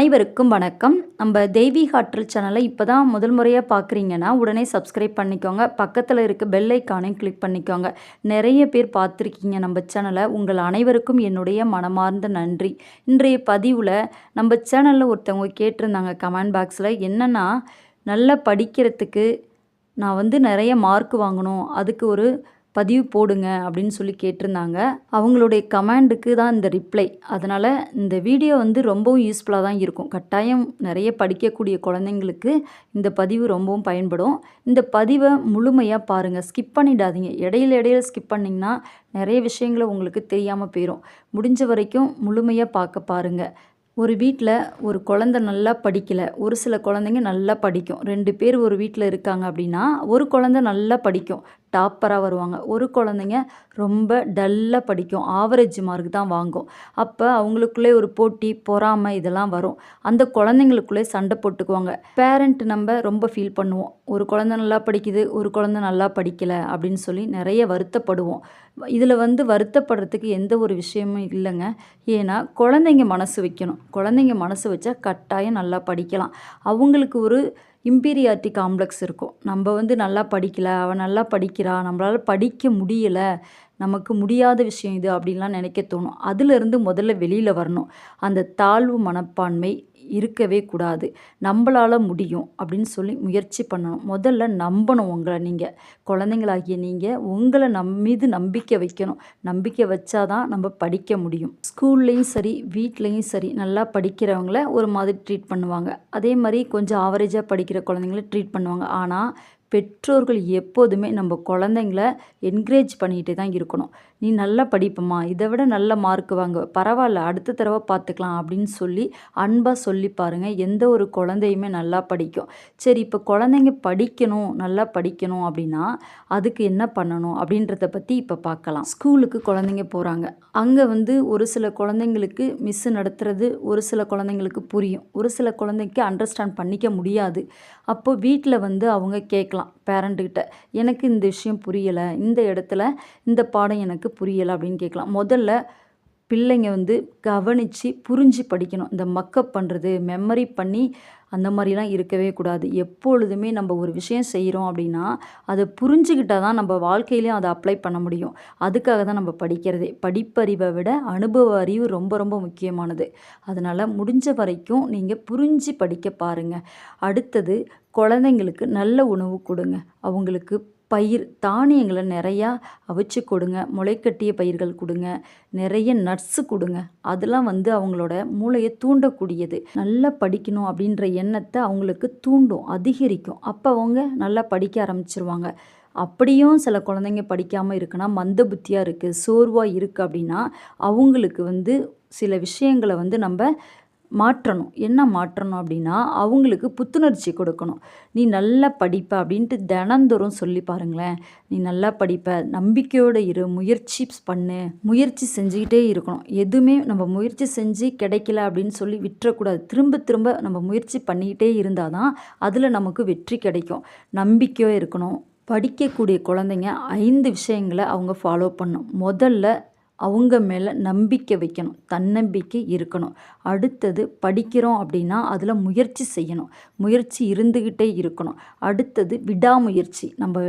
அனைவருக்கும் வணக்கம். நம்ம தெய்வீக ஆற்றல் சேனலை இப்போ தான் முதல் முறையாக பார்க்குறீங்கன்னா உடனே சப்ஸ்கிரைப் பண்ணிக்கோங்க. பக்கத்தில் இருக்க பெல் ஐக்கானையும் கிளிக் பண்ணிக்கோங்க. நிறைய பேர் பார்த்துருக்கீங்க நம்ம சேனலை உங்கள் அனைவருக்கும் என்னுடைய மனமார்ந்த நன்றி. இன்றைய பதிவில் நம்ம சேனலில் ஒருத்தவங்க கேட்டிருந்தாங்க கமெண்ட் பாக்ஸில் என்னென்னா நல்லா படிக்கிறதுக்கு நான் வந்து நிறைய மார்க் வாங்கணும். அதுக்கு ஒரு பதிவு போடுங்க அப்படின்னு சொல்லி கேட்டிருந்தாங்க. அவங்களுடைய கமெண்டுக்கு தான் இந்த ரிப்ளை. அதனால் இந்த வீடியோ வந்து ரொம்பவும் யூஸ்ஃபுல்லாக தான் இருக்கும். கட்டாயம் நிறைய படிக்கக்கூடிய குழந்தைங்களுக்கு இந்த பதிவு ரொம்பவும் பயன்படும். இந்த பதிவை முழுமையாக பாருங்கள் ஸ்கிப் பண்ணிடாதீங்க. இடையில இடையில ஸ்கிப் பண்ணிங்கன்னா நிறைய விஷயங்களை உங்களுக்கு தெரியாமல் போயிடும் முடிஞ்ச வரைக்கும் முழுமையாக பார்க்க பாருங்கள் ஒரு வீட்டில் ஒரு குழந்த நல்லா படிக்கலை. ஒரு சில குழந்தைங்க நல்லா படிக்கும். ரெண்டு பேர் ஒரு வீட்டில் இருக்காங்க அப்படின்னா ஒரு குழந்த நல்லா படிக்கும். டாப்பராக வருவாங்க. ஒரு குழந்தைங்க ரொம்ப டல்லாக படிக்கும். ஆவரேஜ் மார்க் தான் வாங்கும். அப்போ அவங்களுக்குள்ளே ஒரு போட்டி பொறாமை இதெல்லாம் வரும். அந்த குழந்தைங்களுக்குள்ளே சண்டை போட்டுக்குவாங்க. பேரண்ட் நம்ம ரொம்ப ஃபீல் பண்ணுவோம். ஒரு குழந்த நல்லா படிக்குது ஒரு குழந்த நல்லா படிக்கலை அப்படின்னு சொல்லி நிறைய வருத்தப்படுவோம். இதில் வந்து வருத்தப்படுறதுக்கு எந்த ஒரு விஷயமும் இல்லைங்க. ஏன்னா குழந்தைங்க மனசு வைக்கணும். குழந்தைங்க மனசு வச்சா கட்டாயம் நல்லா படிக்கலாம். அவங்களுக்கு ஒரு இம்பீரியாரிட்டி காம்ப்ளெக்ஸ் இருக்கும். நம்ம வந்து நல்லா படிக்கலை அவன் நல்லா படிக்கிறாள் நம்மளால் படிக்க முடியலை நமக்கு முடியாத விஷயம் இது அப்படின்லாம் நினைக்க தோணும். அதிலிருந்து முதல்ல வெளியில் வரணும். அந்த தாழ்வு மனப்பான்மை இருக்கவே கூடாது. நம்மளால் முடியும் அப்படின்னு சொல்லி முயற்சி பண்ணணும். முதல்ல நம்பணும் உங்களை நீங்கள் குழந்தைங்களாகிய நீங்கள் உங்களை நம் மீது நம்பிக்கை வைக்கணும். நம்பிக்கை வச்சாதான் நம்ம படிக்க முடியும். ஸ்கூல்லேயும் சரி வீட்லேயும் சரி நல்லா படிக்கிறவங்கள ஒரு மாதிரி ட்ரீட் பண்ணுவாங்க. அதே மாதிரி கொஞ்சம் ஆவரேஜாக படிக்கிற குழந்தைங்கள ட்ரீட் பண்ணுவாங்க. ஆனால் பெற்றோர்கள் எப்போதுமே நம்ம குழந்தைங்கள என்கரேஜ் பண்ணிகிட்டே தான் இருக்கணும். நீ நல்லா படிப்பம்மா இதை விட நல்ல மார்க் வாங்க. பரவாயில்ல அடுத்த தடவை பார்த்துக்கலாம் அப்படின்னு சொல்லி அன்பாக சொல்லி பாருங்கள் எந்த ஒரு குழந்தையுமே நல்லா படிக்கும். சரி இப்போ குழந்தைங்க படிக்கணும் நல்லா படிக்கணும் அப்படின்னா அதுக்கு என்ன பண்ணணும் அப்படின்றத பற்றி இப்போ பார்க்கலாம். ஸ்கூலுக்கு குழந்தைங்க போகிறாங்க அங்கே வந்து ஒரு சில குழந்தைங்களுக்கு மிஸ்ஸு நடத்துகிறது ஒரு சில குழந்தைங்களுக்கு புரியும். ஒரு சில குழந்தைக்கு அண்டர்ஸ்டாண்ட் பண்ணிக்க முடியாது. அப்போ வீட்டில் வந்து அவங்க கேட்கலாம் பேரண்ட்டுக்கிட்ட எனக்கு இந்த விஷயம் புரியலை. இந்த இடத்துல இந்த பாடம் எனக்கு புரியலை அப்படின்னு கேட்கலாம். முதல்ல பிள்ளைங்க வந்து கவனித்து புரிஞ்சு படிக்கணும். இந்த மக்கப் பண்ணுறது மெமரி பண்ணி அந்த மாதிரிலாம் இருக்கவே கூடாது. எப்பொழுதுமே நம்ம ஒரு விஷயம் செய்கிறோம் அப்படின்னா அதை புரிஞ்சுக்கிட்டால் தான் நம்ம வாழ்க்கையிலையும் அதை அப்ளை பண்ண முடியும். அதுக்காக தான் நம்ம படிக்கிறதே. படிப்பறிவை விட அனுபவ அறிவு ரொம்ப ரொம்ப முக்கியமானது. அதனால் முடிஞ்ச வரைக்கும் நீங்கள் புரிஞ்சு படிக்க பாருங்கள் அடுத்தது குழந்தைங்களுக்கு நல்ல உணவு கொடுங்க. அவங்களுக்கு பயிர் தானியங்களை நிறையா அவிச்சு கொடுங்க. முளைக்கட்டிய பயிர்கள் கொடுங்க. நிறைய நட்ஸு கொடுங்க. அதெல்லாம் வந்து அவங்களோட மூளையை தூண்டக்கூடியது. நல்லா படிக்கணும் அப்படின்ற எண்ணத்தை அவங்களுக்கு தூண்டும் அதிகரிக்கும். அப்போ அவங்க நல்லா படிக்க ஆரம்பிச்சிருவாங்க. அப்படியும் சில குழந்தைங்க படிக்காமல் இருக்குன்னா மந்த புத்தியாக இருக்குது சோர்வாக இருக்குது அப்படின்னா அவங்களுக்கு வந்து சில விஷயங்களை வந்து நம்ம மாற்றணும். என்ன மாற்றணும் அப்படின்னா அவங்களுக்கு புத்துணர்ச்சி கொடுக்கணும். நீ நல்லா படிப்ப அப்படின்ட்டு தினந்தோறும் சொல்லி பாருங்களேன். நீ நல்லா படிப்ப நம்பிக்கையோடு இரு முயற்சி பண்ணு முயற்சி செஞ்சுக்கிட்டே இருக்கணும். எதுவுமே நம்ம முயற்சி செஞ்சு கிடைக்கல அப்படின்னு சொல்லி விட்டுறக்கூடாது. திரும்ப திரும்ப நம்ம முயற்சி பண்ணிக்கிட்டே இருந்தால் தான் அதில் நமக்கு வெற்றி கிடைக்கும். நம்பிக்கையாக இருக்கணும். படிக்கக்கூடிய குழந்தைங்க ஐந்து விஷயங்களை அவங்க ஃபாலோ பண்ணும் முதல்ல அவங்க மேலே நம்பிக்கை வைக்கணும் தன்னம்பிக்கை இருக்கணும். அடுத்தது படிக்கிறோம் அப்படின்னா அதில் முயற்சி செய்யணும். முயற்சி இருந்துக்கிட்டே இருக்கணும். அடுத்தது விடாமுயற்சி. நம்ம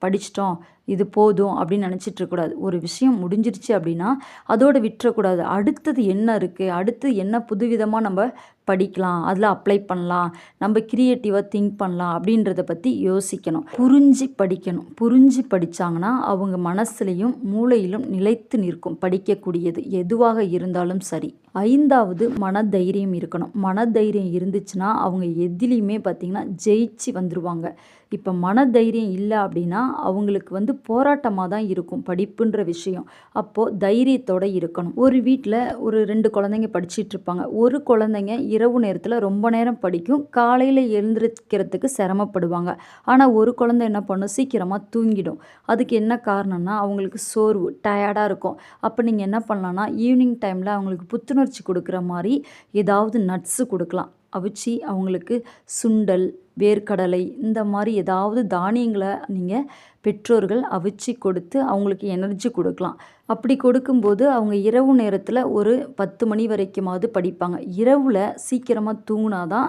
படிச்சிட்டோம் இது போதும் அப்படின்னு நினச்சிட்ருக்கூடாது ஒரு விஷயம் முடிஞ்சிருச்சு அப்படின்னா அதோடு விட்டுறக்கூடாது. அடுத்தது என்ன இருக்குது அடுத்து என்ன புதுவிதமாக நம்ம படிக்கலாம்? அதில் அப்ளை பண்ணலாம். நம்ம கிரியேட்டிவாக திங்க் பண்ணலாம் அப்படின்றத பற்றி யோசிக்கணும். புரிஞ்சு படிக்கணும். புரிஞ்சு படித்தாங்கன்னா அவங்க மனசுலையும் மூளையிலும் நிலைத்து நிற்கும் படிக்கக்கூடியது எதுவாக இருந்தாலும் சரி. ஐந்தாவது மனதைரியம் இருக்கணும். மனதைரியம் இருந்துச்சுன்னா அவங்க எதிலையுமே பார்த்திங்கன்னா ஜெயிச்சு வந்துடுவாங்க இப்போ மனதைரியம் இல்லை அப்படின்னா அவங்களுக்கு வந்து போராட்டமாக தான் இருக்கும் படிப்புன்ற விஷயம். அப்போது தைரியத்தோடு இருக்கணும். ஒரு வீட்டில் ஒரு ரெண்டு குழந்தைங்க படிச்சுட்டு இருப்பாங்க. ஒரு குழந்தைங்க இரவு நேரத்தில் ரொம்ப நேரம் படிக்கும். காலையில் எழுந்திருக்கிறதுக்கு சிரமப்படுவாங்க. ஆனால் ஒரு குழந்தை என்ன பண்ணும்? சீக்கிரமாக தூங்கிடும். அதுக்கு என்ன காரணம்னா அவங்களுக்கு சோர்வு டயர்டாக இருக்கும். அப்போ நீங்கள் என்ன பண்ணலான்னா ஈவினிங் டைமில் அவங்களுக்கு புத்துணர்ச்சி கொடுக்குற மாதிரி ஏதாவது நட்ஸு கொடுக்கலாம். அவிச்சு அவங்களுக்கு சுண்டல் வேர்க்கடலை இந்த மாதிரி ஏதாவது தானியங்களை நீங்கள் பெற்றோர்கள் அவிச்சு கொடுத்து அவங்களுக்கு எனர்ஜி கொடுக்கலாம். அப்படி கொடுக்கும்போது அவங்க இரவு நேரத்தில் ஒரு பத்து மணி வரைக்குமாவது படிப்பாங்க. இரவில் சீக்கிரமாக தூங்கினா தான்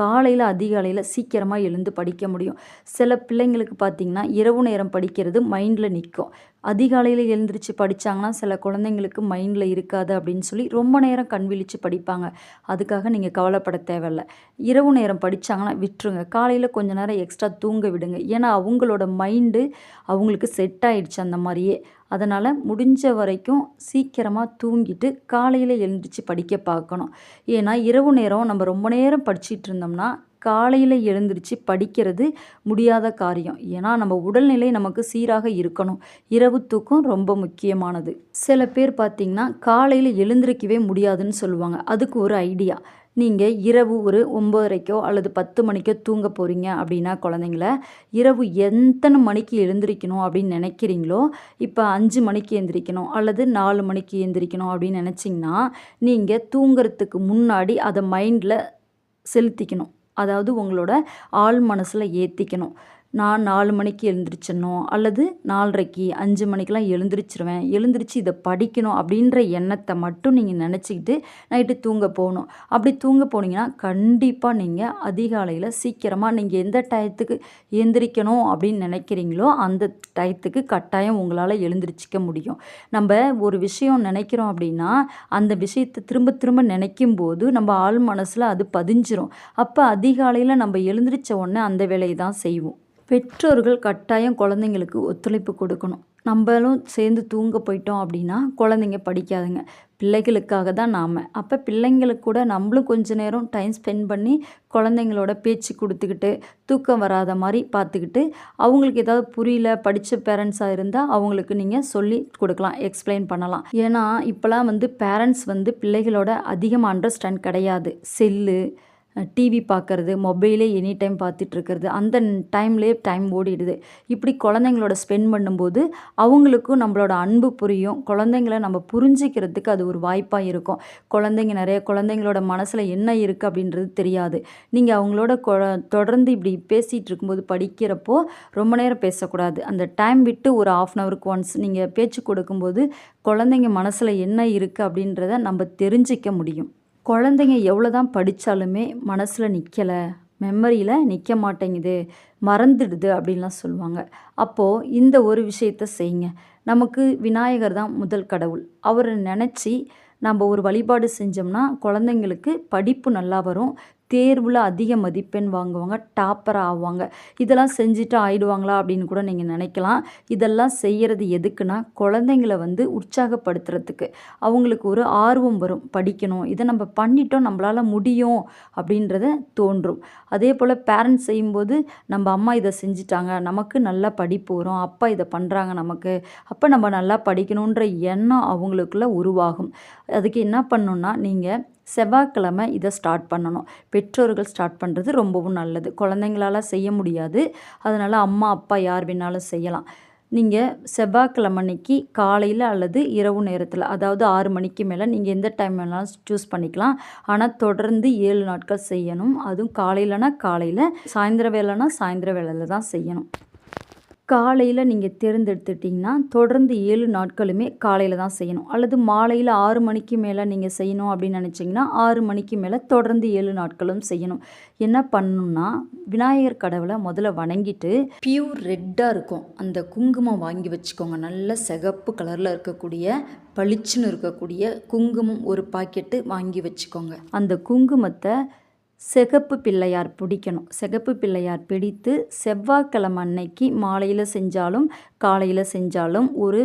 காலையில் அதிகாலையில் சீக்கிரமாக எழுந்து படிக்க முடியும். சில பிள்ளைங்களுக்கு பார்த்திங்கன்னா இரவு நேரம் படிக்கிறது மைண்டில் நிற்கும் அதிகாலையில் எழுந்திரிச்சு படித்தாங்கன்னா சில குழந்தைங்களுக்கு மைண்டில் இருக்காது அப்படின்னு சொல்லி ரொம்ப நேரம் கண்விழித்து படிப்பாங்க. அதுக்காக நீங்கள் கவலைப்பட தேவையில்ல. இரவு நேரம் படித்தாங்கன்னா விட்டுருங்க. காலையில் கொஞ்ச நேரம் எக்ஸ்ட்ரா தூங்க விடுங்க. ஏன்னா அவங்களோட மைண்டு அவங்களுக்கு செட் ஆயிடுச்சு அந்த மாதிரியே. அதனால் முடிஞ்ச வரைக்கும் சீக்கிரமாக தூங்கிட்டு காலையில் எழுந்திரிச்சு படிக்க பார்க்கணும். ஏன்னா இரவு நேரம் நம்ம ரொம்ப நேரம் படிச்சிட்டு இருந்தோம்னா காலையில் எழுந்திரிச்சு படிக்கிறது முடியாத காரியம். ஏன்னா நம்ம உடல்நிலை நமக்கு சீராக இருக்கணும். இரவு தூக்கம் ரொம்ப முக்கியமானது. சில பேர் பார்த்திங்கன்னா காலையில் எழுந்திரிக்கவே முடியாதுன்னு சொல்லுவாங்க. அதுக்கு ஒரு ஐடியா. நீங்கள் இரவு ஒரு ஒம்பதரைக்கோ அல்லது பத்து மணிக்கோ தூங்க போகிறீங்க அப்படின்னா குழந்தைங்கள இரவு எத்தனை மணிக்கு எழுந்திரிக்கணும் அப்படின்னு நினைக்கிறீங்களோ இப்போ அஞ்சு மணிக்கு எழுந்திரிக்கணும் அல்லது நாலு மணிக்கு எழுந்திரிக்கணும் அப்படின்னு நினச்சிங்கன்னா நீங்கள் தூங்கிறதுக்கு முன்னாடி அதை மைண்டில் செலுத்திக்கணும். அதாவது உங்களோட ஆள் மனசில் ஏற்றிக்கணும் நான் நாலு மணிக்கு எழுந்திரிச்சிடணும் அல்லது நாலரைக்கு அஞ்சு மணிக்கெலாம் எழுந்திரிச்சிருவேன். எழுந்திரிச்சு இதை படிக்கணும் அப்படின்ற எண்ணத்தை மட்டும் நீங்கள் நினச்சிக்கிட்டு நைட்டு தூங்க போகணும். அப்படி தூங்க போனீங்கன்னா கண்டிப்பாக நீங்கள் அதிகாலையில் சீக்கிரமாக நீங்கள் எந்த டயத்துக்கு எழுந்திரிக்கணும் அப்படின்னு நினைக்கிறீங்களோ அந்த டயத்துக்கு கட்டாயம் உங்களால் எழுந்திரிச்சிக்க முடியும். நம்ம ஒரு விஷயம் நினைக்கிறோம் அப்படின்னா அந்த விஷயத்தை திரும்ப திரும்ப நினைக்கும் போது நம்ம ஆள் மனசில் அது பதிஞ்சிரும். அப்போ அதிகாலையில் நம்ம எழுந்திரிச்ச உடனே அந்த வேலையை தான் செய்வோம். பெற்றோர்கள் கட்டாயம் குழந்தைங்களுக்கு ஒத்துழைப்பு கொடுக்கணும். நம்மளும் சேர்ந்து தூங்க போயிட்டோம் அப்படின்னா குழந்தைங்க படிக்காதுங்க. பிள்ளைகளுக்காக தான் நாம். அப்போ பிள்ளைங்களுக்கு கூட நம்மளும் கொஞ்ச நேரம் டைம் ஸ்பெண்ட் பண்ணி குழந்தைங்களோட பேச்சு கொடுத்துக்கிட்டு தூக்கம் வராத மாதிரி பார்த்துக்கிட்டு அவங்களுக்கு ஏதாவது புரியல படித்த பேரண்ட்ஸாக இருந்தால் அவங்களுக்கு நீங்கள் சொல்லி கொடுக்கலாம் எக்ஸ்பிளைன் பண்ணலாம். ஏன்னா இப்போலாம் வந்து பேரண்ட்ஸ் வந்து பிள்ளைகளோட அதிகமாக அண்டர்ஸ்டாண்ட் கிடையாது. செல்லு டிவி பார்க்குறது மொபைலே எனி டைம் பார்த்துட்ருக்கிறது அந்த டைம்லேயே டைம் ஓடிடுது. இப்படி குழந்தைங்களோட ஸ்பெண்ட் பண்ணும்போது அவங்களுக்கும் நம்மளோட அன்பு புரியும். குழந்தைங்கள நம்ம புரிஞ்சிக்கிறதுக்கு அது ஒரு வாய்ப்பாக இருக்கும். குழந்தைங்க நிறைய குழந்தைங்களோட மனசில் என்ன இருக்குது அப்படின்றது தெரியாது. நீங்கள் அவங்களோட தொடர்ந்து இப்படி பேசிகிட்டு இருக்கும்போது படிக்கிறப்போ ரொம்ப நேரம் பேசக்கூடாது. அந்த டைம் விட்டு ஒரு ஆஃப் அன் ஹவருக்கு ஒன்ஸ் நீங்கள் பேச்சு கொடுக்கும்போது குழந்தைங்க மனசில் என்ன இருக்குது அப்படின்றத நம்ம தெரிஞ்சிக்க முடியும். குழந்தைங்க எவ்வளோ தான் படித்தாலுமே மனசில் நிற்கலை மெமரியில் நிற்க மாட்டேங்குது மறந்துடுது அப்படின்லாம் சொல்லுவாங்க. அப்போது இந்த ஒரு விஷயத்த செய்யுங்க. நமக்கு விநாயகர் தான் முதல் கடவுள். அவரை நினச்சி நம்ம ஒரு வழிபாடு செஞ்சோம்னா குழந்தைங்களுக்கு படிப்பு நல்லா வரும் தேர்வில் அதிக மதிப்பெண் வாங்குவாங்க டாப்பராக ஆவாங்க. இதெல்லாம் செஞ்சுட்டு ஆயிடுவாங்களா அப்படின்னு கூட நீங்கள் நினைக்கலாம். இதெல்லாம் செய்கிறது எதுக்குன்னா குழந்தைங்கள வந்து உற்சாகப்படுத்துறதுக்கு. அவங்களுக்கு ஒரு ஆர்வம் வரும் படிக்கணும். இதை நம்ம பண்ணிட்டோம் நம்மளால் முடியும் அப்படின்றத தோன்றும். அதே போல் பேரண்ட்ஸ் செய்யும்போது நம்ம அம்மா இதை செஞ்சிட்டாங்க நமக்கு நல்லா படிப்பு வரும் அப்பா இதை பண்ணுறாங்க நமக்கு அப்போ நம்ம நல்லா படிக்கணுன்ற எண்ணம் அவங்களுக்குள்ள உருவாகும். அதுக்கு என்ன பண்ணணுன்னா நீங்கள் செவ்வாய்க்கிழமை இதை ஸ்டார்ட் பண்ணணும். பெற்றோர்கள் ஸ்டார்ட் பண்ணுறது ரொம்பவும் நல்லது. குழந்தைங்களால் செய்ய முடியாது. அதனால் அம்மா அப்பா யார் வேணாலும் செய்யலாம். நீங்கள் செவ்வாய்க்கிழமை அன்னைக்கு காலையில் அல்லது இரவு நேரத்தில் அதாவது ஆறு மணிக்கு மேலே நீங்கள் எந்த டைம் வேணாலும் சூஸ் பண்ணிக்கலாம். ஆனால் தொடர்ந்து ஏழு நாட்கள் செய்யணும். அதுவும் காலையிலனா காலையில் சாயந்தர வேலைனா சாயந்தர வேலையில் தான் செய்யணும். காலையில் நீங்கள் தேர்ந்தெடுத்துட்டிங்கன்னா தொடர்ந்து ஏழு நாட்களுமே காலையில் தான் செய்யணும். அல்லது மாலையில் ஆறு மணிக்கு மேலே நீங்கள் செய்யணும் அப்படின்னு நினச்சிங்கன்னா ஆறு மணிக்கு மேலே தொடர்ந்து ஏழு நாட்களும் செய்யணும். என்ன பண்ணணும்னா விநாயகர் கடவுளை முதல்ல வணங்கிட்டு பியூர் ரெட்டாக இருக்கும். அந்த குங்குமம் வாங்கி வச்சுக்கோங்க. நல்ல சிகப்பு கலரில் இருக்கக்கூடிய பளிச்சுன்னு இருக்கக்கூடிய குங்குமம் ஒரு பாக்கெட்டு வாங்கி வச்சுக்கோங்க. அந்த குங்குமத்தை சிகப்பு பிள்ளையார் பிடிக்கணும். சிகப்பு பிள்ளையார் பிடித்து செவ்வாய்க்கிழமை அன்னைக்கு மாலையில் செஞ்சாலும் காலையில் செஞ்சாலும் ஒரு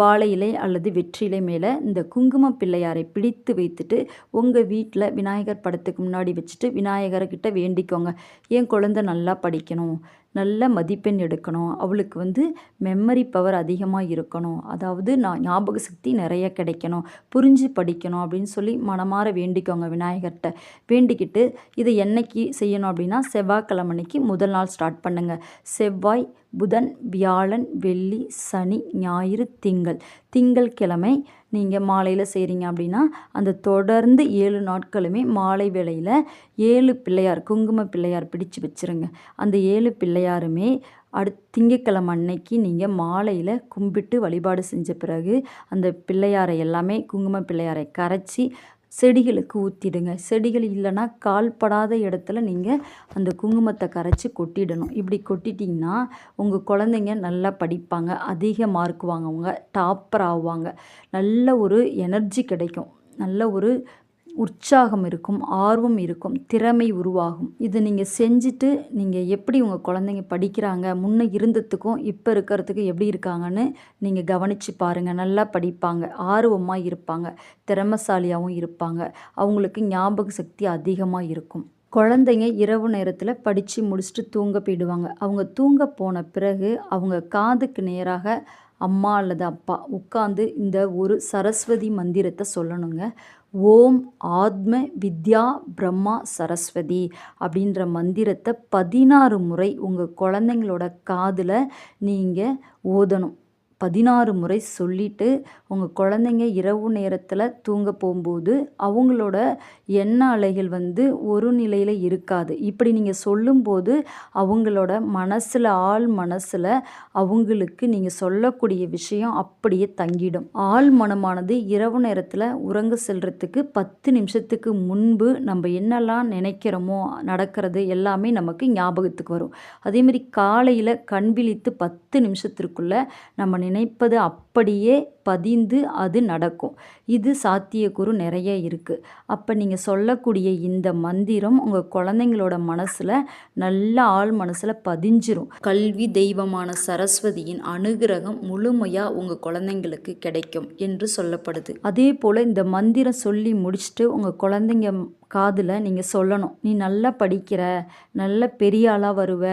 வாழை இலை அல்லது வெற்றிலை மேலே இந்த குங்கும பிள்ளையாரை பிடித்து வைத்துட்டு உங்கள் வீட்டில் விநாயகர் படத்துக்கு முன்னாடி வச்சுட்டு விநாயகர்கிட்ட வேண்டிக்கோங்க. என் குழந்த நல்லா படிக்கணும். நல்ல மதிப்பெண் எடுக்கணும். அவளுக்கு வந்து மெமரி பவர் அதிகமாக இருக்கணும். அதாவது நான் ஞாபக சக்தி நிறைய கிடைக்கணும். புரிஞ்சு படிக்கணும் அப்படின்னு சொல்லி மனமாற வேண்டிக்கோங்க விநாயகர்கிட்ட. வேண்டிக்கிட்டு இதை என்னைக்கு செய்யணும் அப்படின்னா செவ்வாய்க்கிழமைக்கு முதல் நாள் ஸ்டார்ட் பண்ணுங்கள் செவ்வாய் புதன் வியாழன் வெள்ளி சனி ஞாயிறு திங்கள். திங்கள் கிழமை நீங்கள் மாலையில் செய்கிறீங்க அப்படின்னா அந்த தொடர்ந்து ஏழு நாட்களுமே மாலை வேளையில் ஏழு பிள்ளையார் குங்கும பிள்ளையார் பிடிச்சு வச்சுருங்க. அந்த ஏழு பிள்ளையாருமே அடுத் திங்கட்கிழமை அன்னைக்கு நீங்கள் மாலையில் கும்பிட்டு வழிபாடு செஞ்ச பிறகு அந்த பிள்ளையாரை எல்லாமே குங்கும பிள்ளையாரை கரைச்சி செடிகளுக்கு ஊற்றிடுங்க செடிகள் இல்லைன்னா கால்படாத இடத்துல நீங்கள் அந்த குங்குமத்தை கரைச்சி கொட்டிடணும். இப்படி கொட்டிட்டிங்கன்னா உங்கள் குழந்தைங்க நல்லா படிப்பாங்க அதிக மார்க் வாங்குவாங்க டாப்பர் ஆவாங்க. நல்ல ஒரு எனர்ஜி கிடைக்கும். நல்ல ஒரு உற்சாகம் இருக்கும் ஆர்வம் இருக்கும் திறமை உருவாகும். இது நீங்கள் செஞ்சுட்டு நீங்கள் எப்படி உங்கள் குழந்தைங்க படிக்கிறாங்க முன்ன இருந்ததுக்கும் இப்போ இருக்கிறதுக்கு எப்படி இருக்காங்கன்னு நீங்கள் கவனித்து பாருங்கள் நல்லா படிப்பாங்க ஆர்வமாக இருப்பாங்க திறமசாலியாகவும் இருப்பாங்க. அவங்களுக்கு ஞாபக சக்தி அதிகமாக இருக்கும். குழந்தைங்க இரவு நேரத்தில் படித்து முடிச்சுட்டு தூங்க போயிடுவாங்க. அவங்க தூங்க போன பிறகு அவங்க காதுக்கு நேராக அம்மா அல்லது அப்பா உட்காந்து இந்த ஒரு சரஸ்வதி மந்திரத்தை சொல்லணுங்க. ஓம் ஆத்ம வித்யா பிரம்மா சரஸ்வதி அப்படின்ற மந்திரத்தை பதினாறு முறை உங்கள் குழந்தைங்களோட காதில் நீங்கள் ஓதணும். பதினாறு முறை சொல்லிவிட்டு உங்கள் குழந்தைங்க இரவு நேரத்தில் தூங்க போகும்போது அவங்களோட எண்ண அலைகள் வந்து ஒரு நிலையில் இருக்காது. இப்படி நீங்கள் சொல்லும்போது அவங்களோட மனசில் ஆள் மனசில் அவங்களுக்கு நீங்கள் சொல்லக்கூடிய விஷயம் அப்படியே தங்கிடும். ஆள் மனமானது இரவு நேரத்தில் உறங்க செல்கிறதுக்கு பத்து நிமிஷத்துக்கு முன்பு நம்ம என்னெல்லாம் நினைக்கிறோமோ நடக்கிறது எல்லாமே நமக்கு ஞாபகத்துக்கு வரும். அதேமாரி காலையில் கண் விழித்து பத்து நிமிஷத்திற்குள்ளே நம்ம நினைப்பது அப்படியே பதிந்து அது நடக்கும். இது சாத்தியக்கூறு நிறைய இருக்குது அப்போ நீங்கள் சொல்லக்கூடிய இந்த மந்திரம் உங்கள் குழந்தைங்களோட மனசில் நல்ல ஆள் மனசில் பதிஞ்சிரும். கல்வி தெய்வமான சரஸ்வதியின் அனுகிரகம் முழுமையாக உங்கள் குழந்தைங்களுக்கு கிடைக்கும் என்று சொல்லப்படுது. அதே போல் இந்த மந்திரம் சொல்லி முடிச்சுட்டு உங்கள் குழந்தைங்க காதில் நீங்கள் சொல்லணும். நீ நல்லா படிக்கிற நல்ல பெரிய ஆளாக வருவ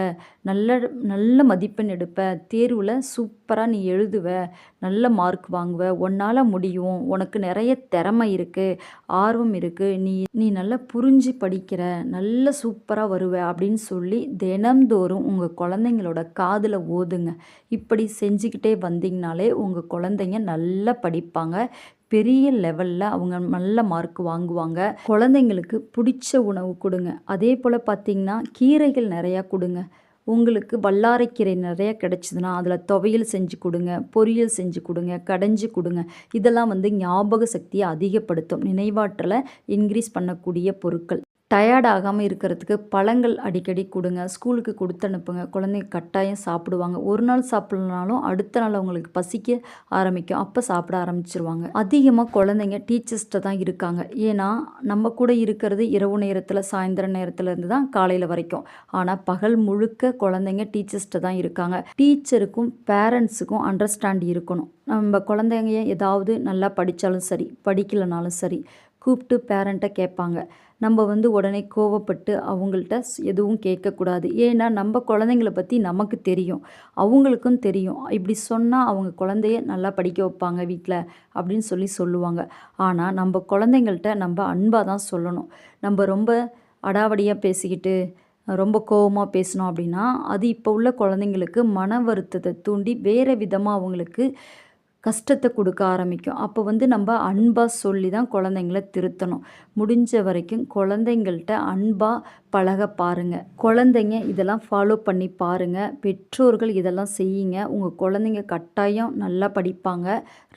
நல்ல நல்ல மதிப்பெண் எடுப்ப தேர்வில் சூப்பராக நீ எழுதுவ நல்ல மார்க் வாங்குவ உன்னால் முடியும். உனக்கு நிறைய திறமை இருக்குது ஆர்வம் இருக்குது நீ நீ நல்லா புரிஞ்சு படிக்கிற நல்ல சூப்பராக வருவ அப்படின்னு சொல்லி தினம்தோறும் உங்கள் குழந்தைங்களோட காதில் ஓதுங்க. இப்படி செஞ்சுக்கிட்டே வந்தீங்கனாலே உங்கள் குழந்தைங்க நல்லா படிப்பாங்க. பெரிய லெவலில் அவங்க நல்ல மார்க் வாங்குவாங்க. குழந்தைங்களுக்கு பிடிச்ச உணவு கொடுங்க. அதே போல் பார்த்திங்கன்னா கீரைகள் நிறையா கொடுங்க. உங்களுக்கு வல்லாரைக்கீரை நிறையா கிடச்சிதுன்னா அதில் துவையல் செஞ்சு கொடுங்க பொரியல் செஞ்சு கொடுங்க கடைஞ்சி கொடுங்க. இதெல்லாம் வந்து ஞாபக சக்தியை அதிகப்படுத்தும். நினைவாற்றலை இன்க்ரீஸ் பண்ணக்கூடிய பொருட்கள். டயர்ட் ஆகாமல் இருக்கிறதுக்கு பழங்கள் அடிக்கடி கொடுங்க. ஸ்கூலுக்கு கொடுத்து அனுப்புங்க. குழந்தைங்க கட்டாயம் சாப்பிடுவாங்க. ஒரு நாள் சாப்பிட்லனாலும் அடுத்த நாள் அவங்களுக்கு பசிக்க ஆரம்பிக்கும். அப்போ சாப்பிட ஆரம்பிச்சிருவாங்க. அதிகமாக குழந்தைங்க டீச்சர்ஸ்கிட்ட தான் இருக்காங்க. ஏன்னா நம்ம கூட இருக்கிறது இரவு நேரத்தில் சாயந்தர நேரத்துலேருந்து தான் காலையில் வரைக்கும். ஆனால் பகல் முழுக்க குழந்தைங்க டீச்சர்ஸ்கிட்ட தான் இருக்காங்க. டீச்சருக்கும் பேரண்ட்ஸுக்கும் அண்டர்ஸ்டாண்ட் இருக்கணும். நம்ம குழந்தைங்க ஏதாவது நல்லா படித்தாலும் சரி படிக்கலைனாலும் சரி கூப்பிட்டு பேரண்ட்டை கேட்பாங்க. நம்ம வந்து உடனே கோவப்பட்டு அவங்கள்ட்ட எதுவும் கேட்கக்கூடாது. ஏன்னா நம்ம குழந்தைங்கள பற்றி நமக்கு தெரியும். அவங்களுக்கும் தெரியும். இப்படி சொன்னால் அவங்க குழந்தைய நல்லா படிக்க வைப்பாங்க வீட்டில் அப்படின்னு சொல்லி சொல்லுவாங்க. ஆனால் நம்ம குழந்தைங்கள்ட்ட நம்ம அன்பாக தான் சொல்லணும். நம்ம ரொம்ப அடாவடியாக பேசிக்கிட்டு ரொம்ப கோவமாக பேசினோம் அப்படின்னா அது இப்போ உள்ள குழந்தைங்களுக்கு மன வருத்தத்தை தூண்டி வேறு விதமாக அவங்களுக்கு கஷ்டத்தை கொடுக்க ஆரம்பிக்கும். அப்போ வந்து நம்ம அன்பாக சொல்லி தான் குழந்தைங்கள திருத்தணும். முடிஞ்ச வரைக்கும் குழந்தைங்கள்ட்ட அன்பாக பழக பாருங்கள் குழந்தைங்க இதெல்லாம் ஃபாலோ பண்ணி பாருங்கள் பெற்றோர்கள் இதெல்லாம் செய்யுங்க. உங்கள் குழந்தைங்க கட்டாயம் நல்லா படிப்பாங்க.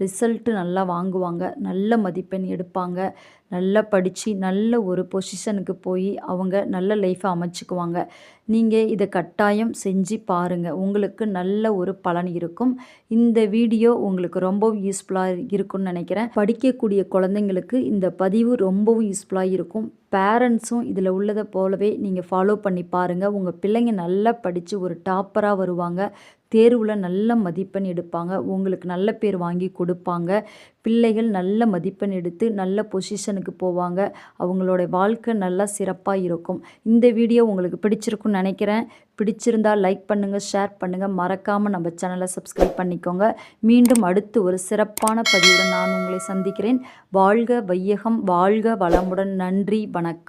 ரிசல்ட்டு நல்லா வாங்குவாங்க. நல்ல மதிப்பெண் எடுப்பாங்க. நல்லா படித்து நல்ல ஒரு பொசிஷனுக்கு போய் அவங்க நல்ல லைஃப்பை அமைச்சுக்குவாங்க. நீங்கள் இதை கட்டாயம் செஞ்சு பாருங்கள் உங்களுக்கு நல்ல ஒரு பலன் இருக்கும். இந்த வீடியோ உங்களுக்கு ரொம்பவும் யூஸ்ஃபுல்லாக இருக்கும்னு நினைக்கிறேன். படிக்கக்கூடிய குழந்தைங்களுக்கு இந்த பதிவு ரொம்பவும் யூஸ்ஃபுல்லாக இருக்கும். பேரண்ட்ஸும் இதில் உள்ளதை போலவே நீங்கள் ஃபாலோ பண்ணி பாருங்கள் உங்கள் பிள்ளைங்க நல்லா படித்து ஒரு டாப்பராக வருவாங்க. தேர்வில் நல்ல மதிப்பெண் எடுப்பாங்க. உங்களுக்கு நல்ல பேர் வாங்கி கொடுப்பாங்க. பிள்ளைகள் நல்ல மதிப்பெண் எடுத்து நல்ல பொசிஷனுக்கு போவாங்க. அவங்களோட வாழ்க்கை நல்லா சிறப்பாக இருக்கும். இந்த வீடியோ உங்களுக்கு பிடிச்சிருக்குன்னு நினைக்கிறேன். பிடிச்சிருந்தால் லைக் பண்ணுங்கள் ஷேர் பண்ணுங்கள் மறக்காமல் நம்ம சேனலை சப்ஸ்கிரைப் பண்ணிக்கோங்க. மீண்டும் அடுத்து ஒரு சிறப்பான பதிவுடன் நான் உங்களை சந்திக்கிறேன். வாழ்க வையகம் வாழ்க வளமுடன். நன்றி வணக்கம்.